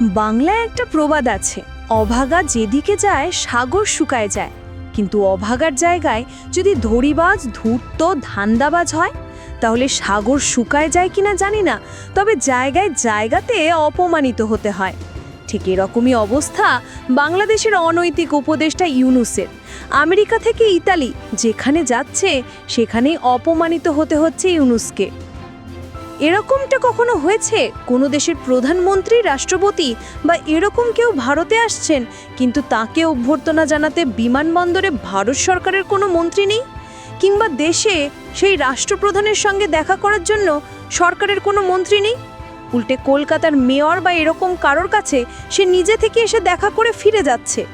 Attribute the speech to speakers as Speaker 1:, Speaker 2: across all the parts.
Speaker 1: বাংলায় একটা প্রবাদ আছে, অভাগা যেদিকে যায়, সাগর শুকায় যায়। কিন্তু অভাগার জায়গায় যদি ধরিবাজ ধূর্ত, ধান্দাবাজ হয়, তাহলে সাগর শুকায় যায় কিনা জানি না, তবে জায়গায় জায়গাতে অপমানিত হতে হয়। ঠিক এরকমই অবস্থা বাংলাদেশের অনৈতিক উপদেষ্টা ইউনুসের। আমেরিকা থেকে ইতালি, যেখানে যাচ্ছে, সেখানেই অপমানিত হতে হচ্ছে ইউনুসকে। এরকমটা কখনো হয়েছে? কোনো দেশের প্রধানমন্ত্রী, রাষ্ট্রপতি বা এরকম কেউ ভারতে আসছেন, কিন্তু তাকে অভ্যর্থনা জানাতে বিমানবন্দরে ভারত সরকারের কোনো মন্ত্রী নেই? কিংবা দেশে সেই রাষ্ট্রপ্রধানের সঙ্গে দেখা করার জন্য সরকারের কোনো মন্ত্রী নেই? উল্টে কলকাতার মেয়র বা এরকম কারোর কাছে সে নিজে থেকে এসে দেখা করে ফিরে যাচ্ছে।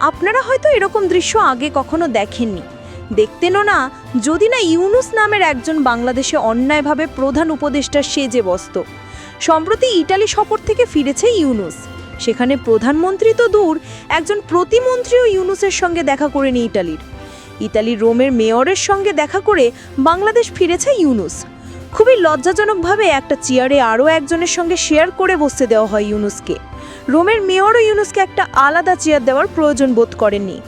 Speaker 1: আপনারা হয়তো এরকম দৃশ্য আগে কখনো দেখেননি। দেখতেনও না, যদি না ইউনুস নামের একজন বাংলাদেশে অন্যায়ভাবে প্রধান উপদেষ্টা সেজে বসত। সম্প্রতি ইটালি সফর থেকে ফিরেছে ইউনুস। সেখানে প্রধানমন্ত্রী তো দূর, একজন প্রতিমন্ত্রীও ইউনুসের সঙ্গে দেখা করেনি ইটালির। ইতালির রোমের মেয়রের সঙ্গে দেখা করে বাংলাদেশ ফিরেছে ইউনুস। খুবই লজ্জাজনকভাবে একটা চেয়ারে আরও একজনের সঙ্গে শেয়ার করে বসতে দেওয়া হয় ইউনুসকে। রোমের মেয়রও ইউনুসকে একটা আলাদা চেয়ার দেওয়ার প্রয়োজন বোধ করেননি।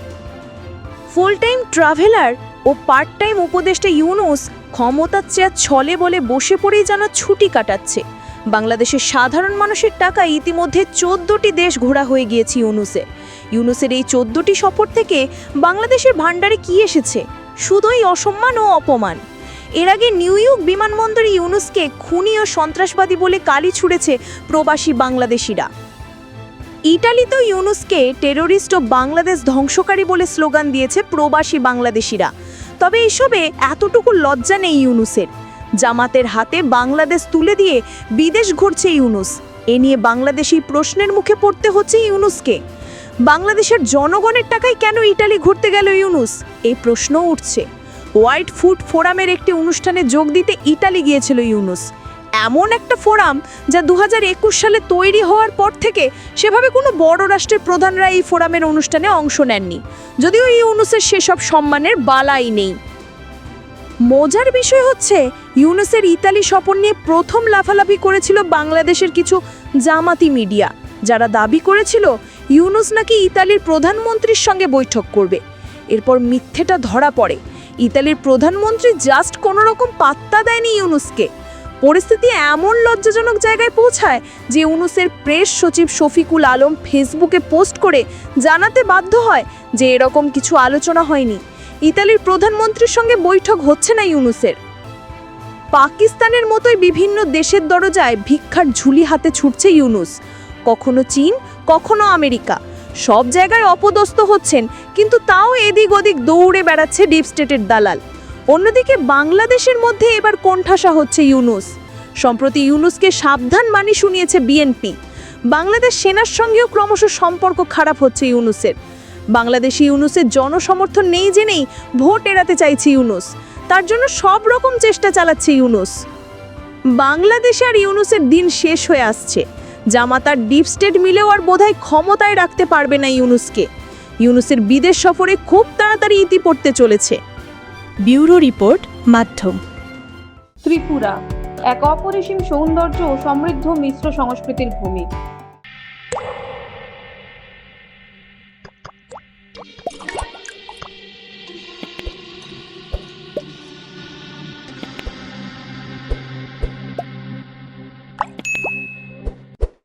Speaker 1: ফুল টাইম ট্রাভেলার ও পার্ট টাইম উপদেষ্টা ইউনুস ক্ষমতার চেয়ার ছলে বলে বসে পড়েই যেন ছুটি কাটাচ্ছে। বাংলাদেশের সাধারণ মানুষের টাকা ইতিমধ্যে চোদ্দটি দেশ ঘোরা হয়ে গিয়েছে ইউনুসে ইউনুসের এই চোদ্দটি সফর থেকে বাংলাদেশের ভাণ্ডারে কি এসেছে? শুধুই অসম্মান ও অপমান। এর আগে নিউ ইয়র্ক বিমানবন্দরে ইউনুসকে খুনি ও সন্ত্রাসবাদী বলে কালি ছুড়েছে প্রবাসী বাংলাদেশিরা। ইটালিতেও ইউনুসকে টেরোরিস্ট ও বাংলাদেশ ধ্বংসকারী বলে স্লোগান দিয়েছে প্রবাসী বাংলাদেশিরা। তবে এসবে এতটুকু লজ্জা নেই ইউনুসের। জামাতের হাতে বাংলাদেশ তুলে দিয়ে বিদেশ ঘুরছে ইউনুস। এ নিয়ে বাংলাদেশি প্রশ্নের মুখে পড়তে হচ্ছে ইউনুসকে। বাংলাদেশের জনগণের টাকায় কেন ইটালি ঘুরতে গেল ইউনুস? এই প্রশ্ন উঠছে। হোয়াইট ফুড ফোরামের একটি অনুষ্ঠানে যোগ দিতে ইটালি গিয়েছিল ইউনুস। এমন একটা ফোরাম যা দু হাজার একুশ সালে তৈরি হওয়ার পর থেকে সেভাবে কোনো বড় রাষ্ট্রের প্রধানরা এই ফোরামের অনুষ্ঠানে অংশ নেননি। যদিও ইউনুসের সেসব সম্মানের বালাই নেই। মজার বিষয় হচ্ছে, ইউনুসের ইতালি সফর নিয়ে প্রথম লাফালাফি করেছিল বাংলাদেশের কিছু জামাতি মিডিয়া। যারা দাবি করেছিল, ইউনুস নাকি ইতালির প্রধানমন্ত্রীর সঙ্গে বৈঠক করবে। এরপর মিথ্যেটা ধরা পড়ে। ইতালির প্রধানমন্ত্রী জাস্ট কোনো রকম পাত্তা দেয়নি ইউনুসকে। পরিস্থিতি এমন লজ্জাজনক জায়গায় পৌঁছায় যে ইউনুসের প্রেস সচিব শফিকুল আলম ফেসবুকে পোস্ট করে জানাতে বাধ্য হয় যে এরকম কিছু আলোচনা হয়নি। ইতালির প্রধানমন্ত্রীর সঙ্গে বৈঠক হচ্ছে না ইউনুসের। পাকিস্তানের মতোই বিভিন্ন দেশের দরজায় ভিক্ষার ঝুলি হাতে ছুটছে ইউনুস। কখনো চীন, কখনো আমেরিকা। সব জায়গায় অপদস্থ হচ্ছেন, কিন্তু তাও এদিক ওদিক দৌড়ে বেড়াচ্ছে ডিপ স্টেটের দালাল। অন্যদিকে বাংলাদেশের মধ্যে এবার কোণঠাসা হচ্ছে ইউনুস। সম্প্রতি ইউনুসকে সাবধান বাণী শুনিয়েছে বিএনপি। বাংলাদেশ সেনার সঙ্গেও ক্রমশ সম্পর্ক খারাপ হচ্ছে ইউনুসের। বাংলাদেশি ইউনুসের জনসমর্থন নেই জেনেই ভোট এড়াতে চাইছে ইউনুস। তার জন্য সব রকম চেষ্টা চালাচ্ছে ইউনুস। বাংলাদেশে আর ইউনুসের দিন শেষ হয়ে আসছে। জামাতার ডিপ স্টেট মিলেও আর বোধহয় ক্ষমতায় রাখতে পারবে না ইউনুসকে। ইউনুসের বিদেশ সফরে খুব তাড়াতাড়ি ইতি পড়তে চলেছে।
Speaker 2: ব্যুরো রিপোর্ট মাধ্যম।
Speaker 3: ত্রিপুরা এক অপরিসীম সৌন্দর্য ও সমৃদ্ধ মিশ্র সংস্কৃতির ভূমি।